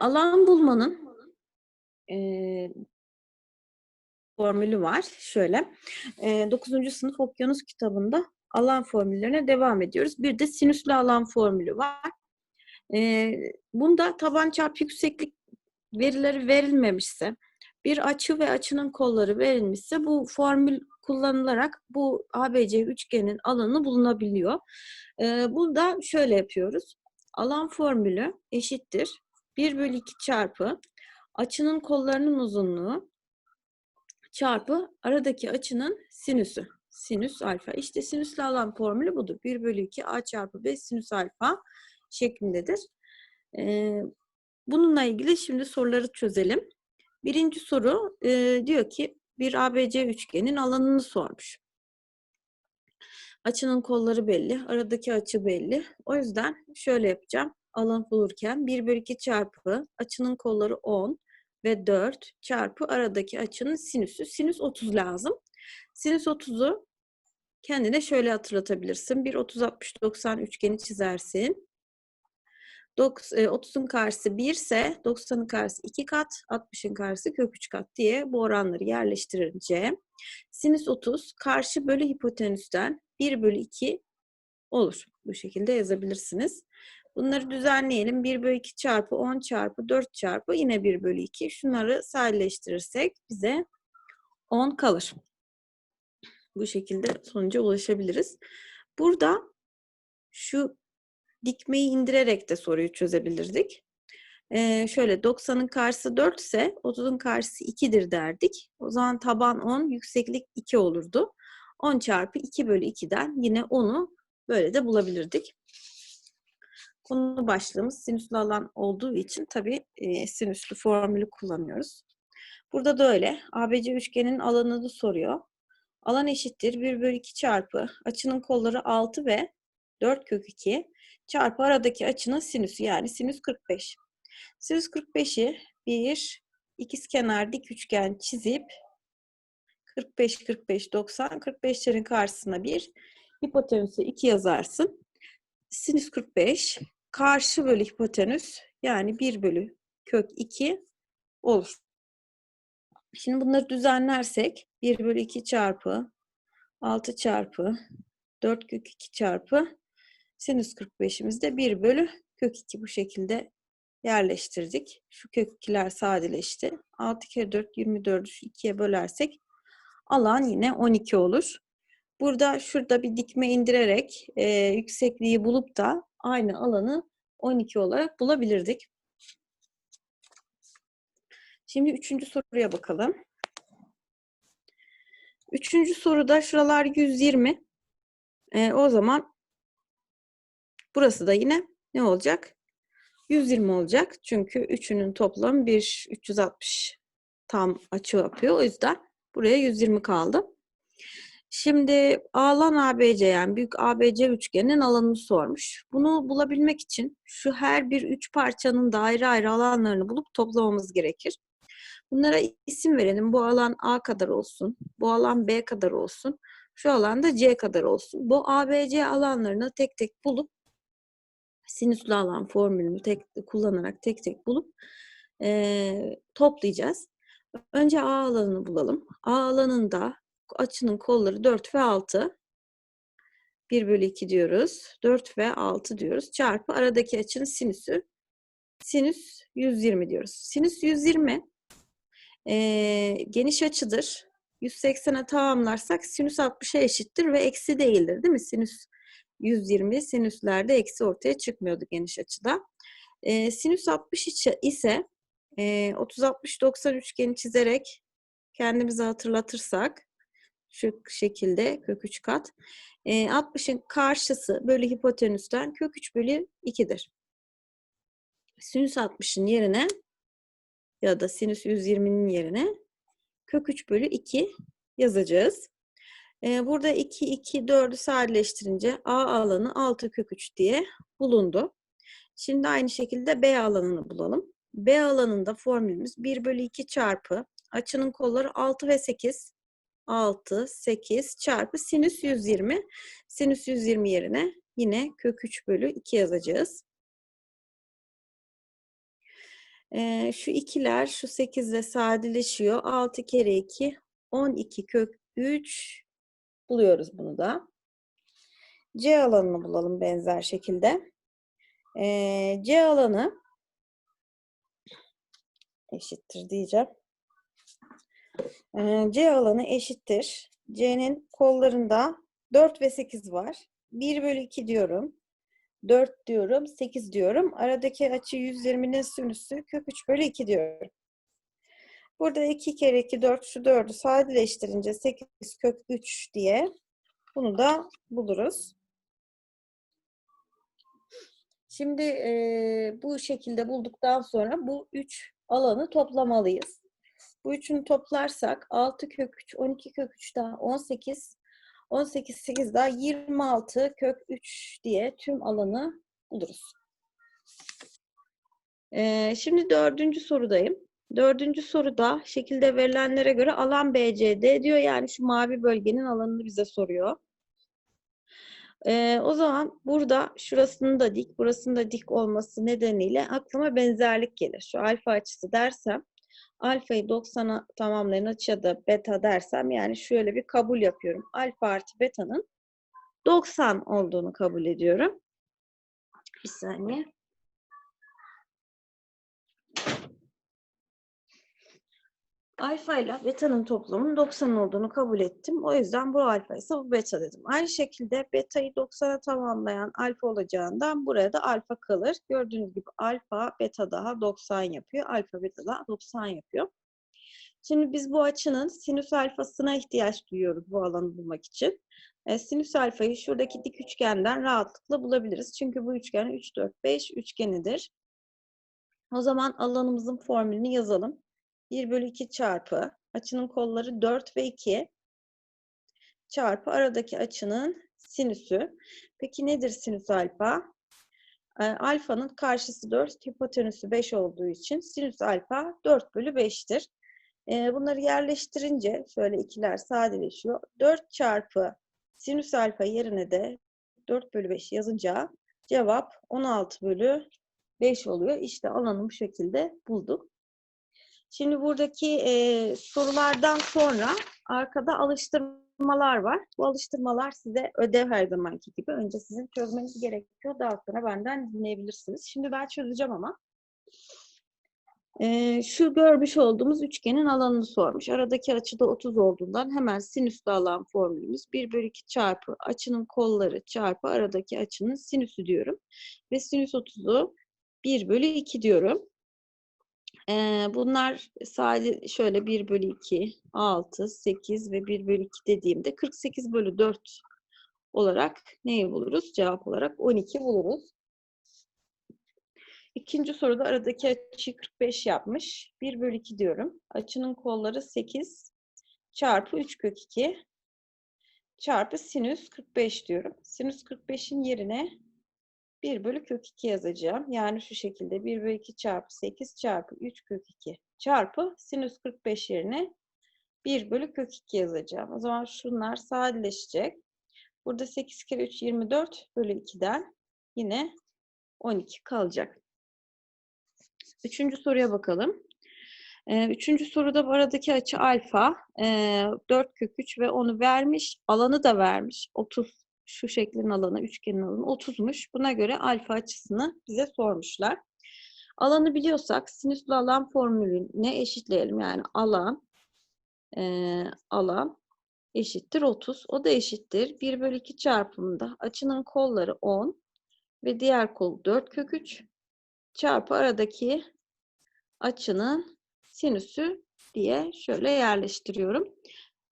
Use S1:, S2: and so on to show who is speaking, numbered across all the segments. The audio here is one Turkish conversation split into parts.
S1: Alan bulmanın, eee formülü var. Şöyle, eee 9. sınıf okyanus kitabında alan formüllerine devam ediyoruz. Bir de sinüslü alan formülü var. Eee, bunda taban çarpı yükseklik verileri verilmemişse, bir açı ve açının kolları verilmişse bu formül kullanılarak bu ABC üçgenin alanı bulunabiliyor. Eee, burada şöyle yapıyoruz. Alan formülü eşittir 1/2 çarpı açının kollarının uzunluğu çarpı aradaki açının sinüsü. Sinüs alfa. İşte sinüslü alan formülü budur. 1/2 a çarpı b sinüs alfa şeklindedir. Eee, bununla ilgili şimdi soruları çözelim. Birinci soru eee, diyor ki bir ABC üçgenin alanını sormuş. Açının kolları belli, aradaki açı belli. O yüzden şöyle yapacağım. Alan bulurken 1/2 çarpı açının kolları 10 ve 4 çarpı aradaki açının sinüsü. Sinüs 30 lazım. Sinüs 30'u kendine şöyle hatırlatabilirsin. Bir 30-60-90 üçgeni çizersin. Dok- e, 30'un karşısı 1 ise 90'ın karşısı 2 kat, 60'ın karşısı kök 3 kat diye bu oranları yerleştirince sinüs 30 karşı bölü hipotenüsten 1 bölü 2 olur. Bu şekilde yazabilirsiniz. Bunları düzenleyelim. 1 bölü 2 çarpı 10 çarpı 4 çarpı yine 1 bölü 2. Şunları sadeleştirirsek bize 10 kalır. Bu şekilde sonuca ulaşabiliriz. Burada şu dikmeyi indirerek de soruyu çözebilirdik. Ee, şöyle 90'ın karşısı 4 ise 30'un karşısı 2'dir derdik. O zaman taban 10, yükseklik 2 olurdu. 10 çarpı 2 bölü 2'den yine 10'u böyle de bulabilirdik. Konu başlığımız sinüslü alan olduğu için tabii e, sinüslü formülü kullanıyoruz. Burada da öyle. ABC üçgenin alanını soruyor. Alan eşittir 1 bölü 2 çarpı açının kolları 6 ve 4 kök 2 çarpı aradaki açının sinüsü yani sinüs 45. Sinüs 45'i bir ikizkenar dik üçgen çizip 45 45 90 45'lerin karşısına bir hipotenüse 2 yazarsın. Sinüs 45 karşı bölü hipotenüs yani 1 bölü kök 2 olur. Şimdi bunları düzenlersek 1 bölü 2 çarpı 6 çarpı 4 kök 2 çarpı sinüs 45'imiz de 1 bölü kök 2 bu şekilde yerleştirdik. Şu kök 2'ler sadeleşti. 6 kere 4 24'ü 2'ye bölersek alan yine 12 olur. Burada şurada bir dikme indirerek e, yüksekliği bulup da aynı alanı 12 olarak bulabilirdik. Şimdi üçüncü soruya bakalım. Üçüncü soruda şuralar 120. E, o zaman burası da yine ne olacak? 120 olacak. Çünkü üçünün toplamı 1 360 tam açı yapıyor. O yüzden buraya 120 kaldı. Şimdi alan ABC yani büyük ABC üçgenin alanını sormuş. Bunu bulabilmek için şu her bir üç parçanın da ayrı ayrı alanlarını bulup toplamamız gerekir. Bunlara isim verelim. Bu alan A kadar olsun. Bu alan B kadar olsun. Şu alan da C kadar olsun. Bu ABC alanlarını tek tek bulup sinüslü alan formülünü tek kullanarak tek tek bulup e, toplayacağız. Önce A alanını bulalım. A alanında açının kolları 4 ve 6. 1 bölü 2 diyoruz. 4 ve 6 diyoruz. Çarpı aradaki açının sinüsü. Sinüs 120 diyoruz. Sinüs 120 e, geniş açıdır. 180'e tamamlarsak sinüs 60'a eşittir ve eksi değildir değil mi? Sinüs 120 sinüslerde eksi ortaya çıkmıyordu geniş açıda. E, sinüs 60 ise e, 30-60-90 üçgeni çizerek kendimize hatırlatırsak şu şekilde kök 3 kat. E, 60'ın karşısı bölü hipotenüsten kök 3 bölü 2'dir. Sinüs 60'ın yerine ya da sinüs 120'nin yerine kök 3 bölü 2 yazacağız. E, burada 2, 2, 4'ü sadeleştirince A alanı 6 kök 3 diye bulundu. Şimdi aynı şekilde B alanını bulalım. B alanında formülümüz 1 bölü 2 çarpı açının kolları 6 ve 8 6, 8 çarpı sinüs 120. Sinüs 120 yerine yine kök 3 bölü 2 yazacağız. Ee, şu ikiler şu 8 ile sadeleşiyor. 6 kere 2 12 kök 3 buluyoruz bunu da. C alanını bulalım benzer şekilde. Ee, C alanı eşittir diyeceğim. Ee, C alanı eşittir. C'nin kollarında 4 ve 8 var. 1 bölü 2 diyorum. 4 diyorum. 8 diyorum. Aradaki açı 120'nin sinüsü kök 3 bölü 2 diyorum. Burada 2 kere 2 4 şu 4'ü sadeleştirince 8 kök 3 diye bunu da buluruz. Şimdi e, bu şekilde bulduktan sonra bu 3 alanı toplamalıyız. Bu üçünü toplarsak 6 kök 3, 12 kök 3 daha 18, 18, 8 daha 26 kök 3 diye tüm alanı buluruz. Ee, şimdi dördüncü sorudayım. Dördüncü soruda şekilde verilenlere göre alan BCD diyor. Yani şu mavi bölgenin alanını bize soruyor. Ee, o zaman burada şurasının da dik, burasının da dik olması nedeniyle aklıma benzerlik gelir. Şu alfa açısı dersem alfayı 90'a tamamlayan açıya da beta dersem yani şöyle bir kabul yapıyorum. Alfa artı beta'nın 90 olduğunu kabul ediyorum. Bir saniye. Alfa ile beta'nın toplamının 90 olduğunu kabul ettim. O yüzden bu alfa ise bu beta dedim. Aynı şekilde beta'yı 90'a tamamlayan alfa olacağından buraya da alfa kalır. Gördüğünüz gibi alfa beta daha 90 yapıyor. Alfa beta daha 90 yapıyor. Şimdi biz bu açının sinüs alfasına ihtiyaç duyuyoruz bu alanı bulmak için. E, sinüs alfayı şuradaki dik üçgenden rahatlıkla bulabiliriz. Çünkü bu üçgen 3, 4, 5 üçgenidir. O zaman alanımızın formülünü yazalım. 1 bölü 2 çarpı açının kolları 4 ve 2 çarpı aradaki açının sinüsü. Peki nedir sinüs alfa? E, alfanın karşısı 4, hipotenüsü 5 olduğu için sinüs alfa 4 bölü 5'tir. E, bunları yerleştirince şöyle ikiler sadeleşiyor. 4 çarpı sinüs alfa yerine de 4 bölü 5 yazınca cevap 16 bölü 5 oluyor. İşte alanı bu şekilde bulduk. Şimdi buradaki e, sorulardan sonra arkada alıştırmalar var. Bu alıştırmalar size ödev her zamanki gibi. Önce sizin çözmeniz gerekiyor. Daha sonra benden dinleyebilirsiniz. Şimdi ben çözeceğim ama. E, şu görmüş olduğumuz üçgenin alanını sormuş. Aradaki açıda 30 olduğundan hemen sinüslü alan formülümüz 1 bölü 2 çarpı açının kolları çarpı aradaki açının sinüsü diyorum. Ve sinüs 30'u 1 bölü 2 diyorum. Ee, bunlar sadece şöyle 1 bölü 2, 6, 8 ve 1 bölü 2 dediğimde 48 bölü 4 olarak neyi buluruz? Cevap olarak 12 buluruz. İkinci soruda aradaki açıyı 45 yapmış. 1 bölü 2 diyorum. Açının kolları 8 çarpı 3 kök 2 çarpı sinüs 45 diyorum. Sinüs 45'in yerine 1 bölü kök 2 yazacağım. Yani şu şekilde 1 bölü 2 çarpı 8 çarpı 3 kök 2 çarpı sinüs 45 yerine 1 bölü kök 2 yazacağım. O zaman şunlar sadeleşecek. Burada 8 kere 3 24 bölü 2'den yine 12 kalacak. Üçüncü soruya bakalım. Ee, üçüncü soruda bu aradaki açı alfa. Ee, 4 kök 3 ve onu vermiş. Alanı da vermiş. 30 şu şeklin alanı, üçgenin alanı 30'muş. Buna göre alfa açısını bize sormuşlar. Alanı biliyorsak sinüslü alan formülüne eşitleyelim. Yani alan e, alan eşittir 30. O da eşittir. 1 bölü 2 çarpımında açının kolları 10 ve diğer kol 4 kök 3 çarpı aradaki açının sinüsü diye şöyle yerleştiriyorum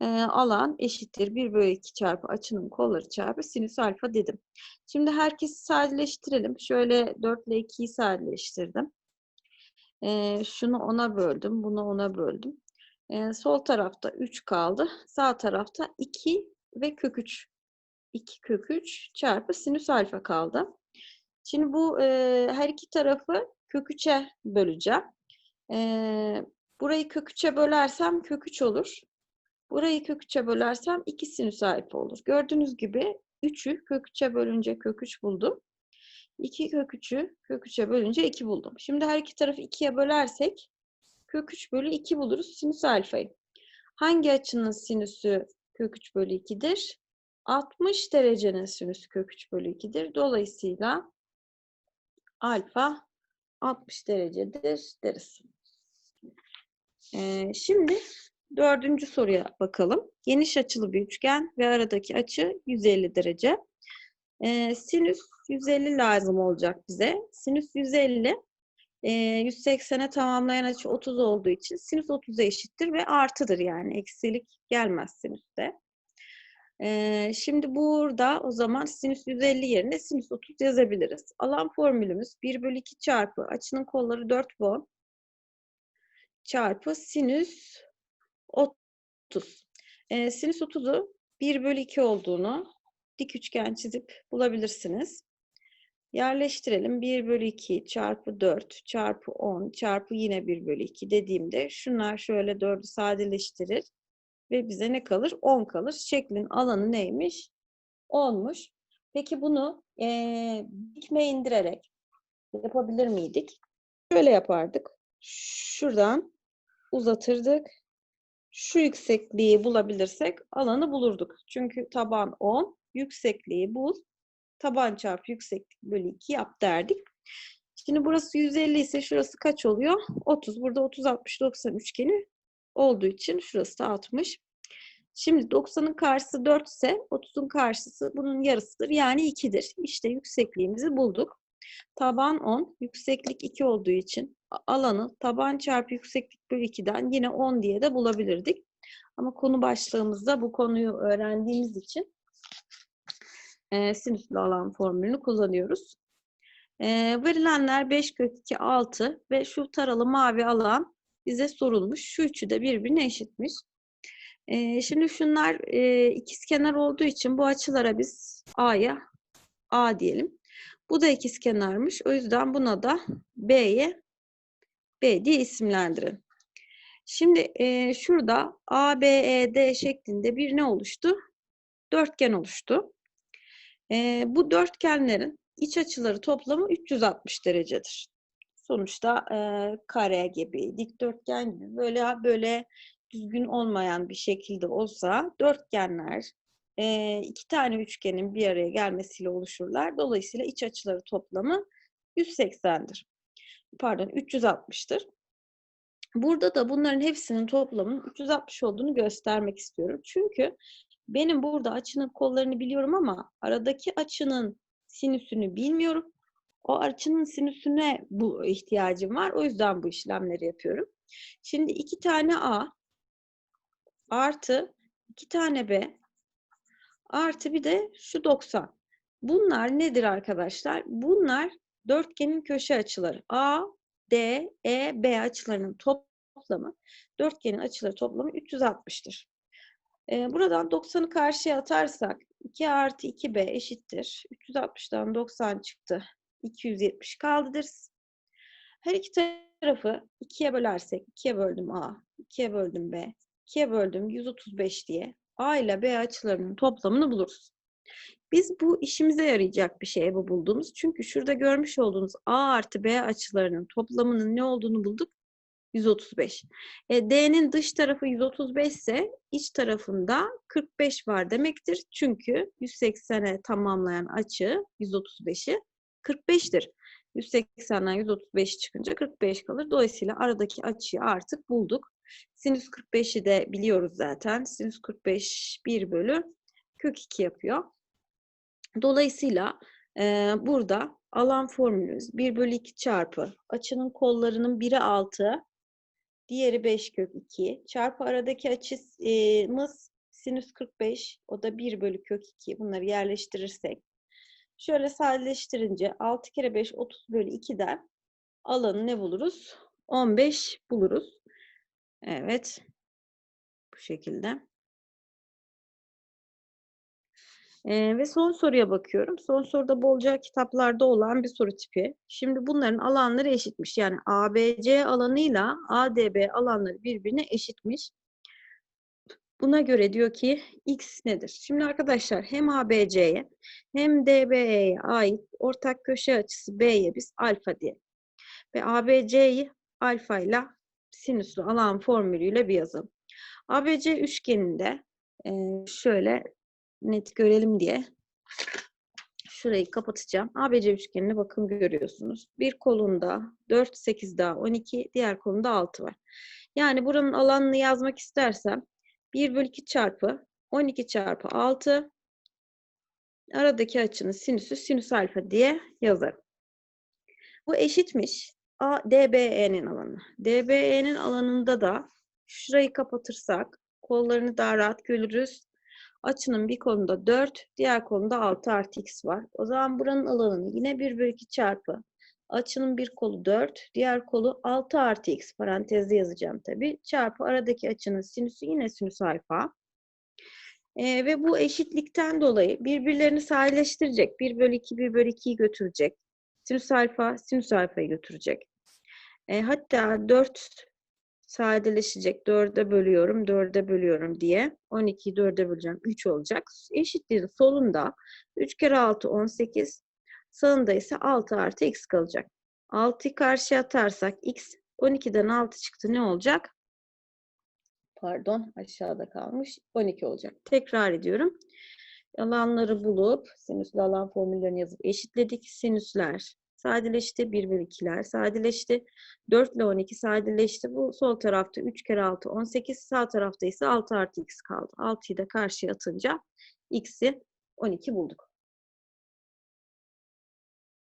S1: e, alan eşittir 1 bölü 2 çarpı açının kolları çarpı sinüs alfa dedim. Şimdi herkesi sadeleştirelim. Şöyle 4 ile 2'yi sadeleştirdim. E, şunu 10'a böldüm. Bunu 10'a böldüm. E, sol tarafta 3 kaldı. Sağ tarafta 2 ve kök 3. 2 kök 3 çarpı sinüs alfa kaldı. Şimdi bu e, her iki tarafı kök 3'e böleceğim. E, burayı kök 3'e bölersem kök 3 olur. Burayı kök 3'e bölersem 2 sinüs alfa olur. Gördüğünüz gibi 3'ü kök 3'e bölünce kök 3 buldum. 2 kök 3'ü kök 3'e bölünce 2 buldum. Şimdi her iki tarafı 2'ye bölersek kök 3 bölü 2 buluruz sinüs alfayı. Hangi açının sinüsü kök 3 bölü 2'dir? 60 derecenin sinüsü kök 3 bölü 2'dir. Dolayısıyla alfa 60 derecedir deriz. Ee, şimdi dördüncü soruya bakalım. Geniş açılı bir üçgen ve aradaki açı 150 derece. Ee, sinüs 150 lazım olacak bize. Sinüs 150 e, 180'e tamamlayan açı 30 olduğu için sinüs 30'a eşittir ve artıdır yani eksilik gelmez sinüste. Ee, şimdi burada o zaman sinüs 150 yerine sinüs 30 yazabiliriz. Alan formülümüz 1 bölü 2 çarpı açının kolları 4 bu çarpı sinüs 30. Ee, sinüs 30'u 1 bölü 2 olduğunu dik üçgen çizip bulabilirsiniz. Yerleştirelim. 1 bölü 2 çarpı 4 çarpı 10 çarpı yine 1 bölü 2 dediğimde şunlar şöyle 4'ü sadeleştirir. Ve bize ne kalır? 10 kalır. Şeklin alanı neymiş? 10'muş. Peki bunu ee, dikme indirerek yapabilir miydik? Şöyle yapardık. Şuradan uzatırdık. Şu yüksekliği bulabilirsek alanı bulurduk. Çünkü taban 10, yüksekliği bul. Taban çarpı yükseklik bölü 2 yap derdik. Şimdi burası 150 ise şurası kaç oluyor? 30. Burada 30, 60, 90 üçgeni olduğu için şurası da 60. Şimdi 90'ın karşısı 4 ise 30'un karşısı bunun yarısıdır. Yani 2'dir. İşte yüksekliğimizi bulduk. Taban 10, yükseklik 2 olduğu için alanı taban çarpı yükseklik bölü 2'den yine 10 diye de bulabilirdik. Ama konu başlığımızda bu konuyu öğrendiğimiz için e, sinüslü alan formülünü kullanıyoruz. E, verilenler 5 kök 2, 6 ve şu taralı mavi alan bize sorulmuş. Şu üçü de birbirine eşitmiş. E, şimdi şunlar e, ikizkenar olduğu için bu açılara biz A'ya A diyelim. Bu da ikizkenarmış. O yüzden buna da B'ye B diye isimlendirin. Şimdi e, şurada A, B, E, D şeklinde bir ne oluştu? Dörtgen oluştu. E, bu dörtgenlerin iç açıları toplamı 360 derecedir. Sonuçta e, kare gibi, dikdörtgen gibi böyle böyle düzgün olmayan bir şekilde olsa dörtgenler e, iki tane üçgenin bir araya gelmesiyle oluşurlar. Dolayısıyla iç açıları toplamı 180'dir. Pardon 360'tır. Burada da bunların hepsinin toplamının 360 olduğunu göstermek istiyorum. Çünkü benim burada açının kollarını biliyorum ama aradaki açının sinüsünü bilmiyorum. O açının sinüsüne bu ihtiyacım var. O yüzden bu işlemleri yapıyorum. Şimdi iki tane A artı iki tane B artı bir de şu 90. Bunlar nedir arkadaşlar? Bunlar dörtgenin köşe açıları. A, D, E, B açılarının toplamı, dörtgenin açıları toplamı 360'tır. Ee, buradan 90'ı karşıya atarsak 2 artı 2B eşittir. 360'dan 90 çıktı. 270 kaldı deriz. Her iki tarafı 2'ye bölersek 2'ye böldüm A, 2'ye böldüm B, 2'ye böldüm 135 diye A ile B açılarının toplamını buluruz. Biz bu işimize yarayacak bir şey bu bulduğumuz. Çünkü şurada görmüş olduğunuz A artı B açılarının toplamının ne olduğunu bulduk. 135. E, D'nin dış tarafı 135 ise iç tarafında 45 var demektir. Çünkü 180'e tamamlayan açı 135'i 45'tir. 180'den 135 çıkınca 45 kalır. Dolayısıyla aradaki açıyı artık bulduk. Sinüs 45'i de biliyoruz zaten. Sinüs 45 1 bölü kök 2 yapıyor. Dolayısıyla e, burada alan formülümüz 1 bölü 2 çarpı açının kollarının biri 6, diğeri 5 kök 2 çarpı aradaki açımız sinüs 45 o da 1 bölü kök 2 bunları yerleştirirsek şöyle sadeleştirince 6 kere 5 30 bölü 2'den alanı ne buluruz? 15 buluruz. Evet. Bu şekilde. Ee, ve son soruya bakıyorum. Son soruda bolca kitaplarda olan bir soru tipi. Şimdi bunların alanları eşitmiş. Yani ABC alanıyla ADB alanları birbirine eşitmiş. Buna göre diyor ki x nedir? Şimdi arkadaşlar hem ABC'ye hem DBE'ye ait ortak köşe açısı B'ye biz alfa diyelim. Ve ABC'yi alfa ile sinüslü alan formülüyle bir yazalım. ABC üçgeninde e, şöyle net görelim diye şurayı kapatacağım. ABC üçgenine bakın görüyorsunuz. Bir kolunda 4, 8 daha 12, diğer kolunda 6 var. Yani buranın alanını yazmak istersem 1 bölü 2 çarpı 12 çarpı 6 aradaki açının sinüsü sinüs alfa diye yazarım. Bu eşitmiş A, DBE'nin alanı. DBE'nin alanında da şurayı kapatırsak kollarını daha rahat görürüz. Açının bir kolunda 4, diğer kolunda 6 artı x var. O zaman buranın alanını yine 1 bölü 2 çarpı açının bir kolu 4, diğer kolu 6 artı x parantezde yazacağım tabi. Çarpı aradaki açının sinüsü yine sinüs alfa. Ee, ve bu eşitlikten dolayı birbirlerini sadeleştirecek. 1 bölü 2, 1 bölü 2'yi götürecek. Sinüs alfa, sinüs alfayı götürecek. E, hatta 4 sadeleşecek. 4'e bölüyorum, 4'e bölüyorum diye. 12'yi 4'e böleceğim. 3 olacak. Eşitliğin solunda 3 kere 6 18. Sağında ise 6 artı x kalacak. 6'yı karşıya atarsak x 12'den 6 çıktı ne olacak? Pardon aşağıda kalmış. 12 olacak. Tekrar ediyorum. Alanları bulup sinüslü alan formüllerini yazıp eşitledik. Sinüsler sadeleşti. 1 bölü 2'ler sadeleşti. 4 ile 12 sadeleşti. Bu sol tarafta 3 kere 6 18. Sağ tarafta ise 6 artı x kaldı. 6'yı da karşıya atınca x'i 12 bulduk.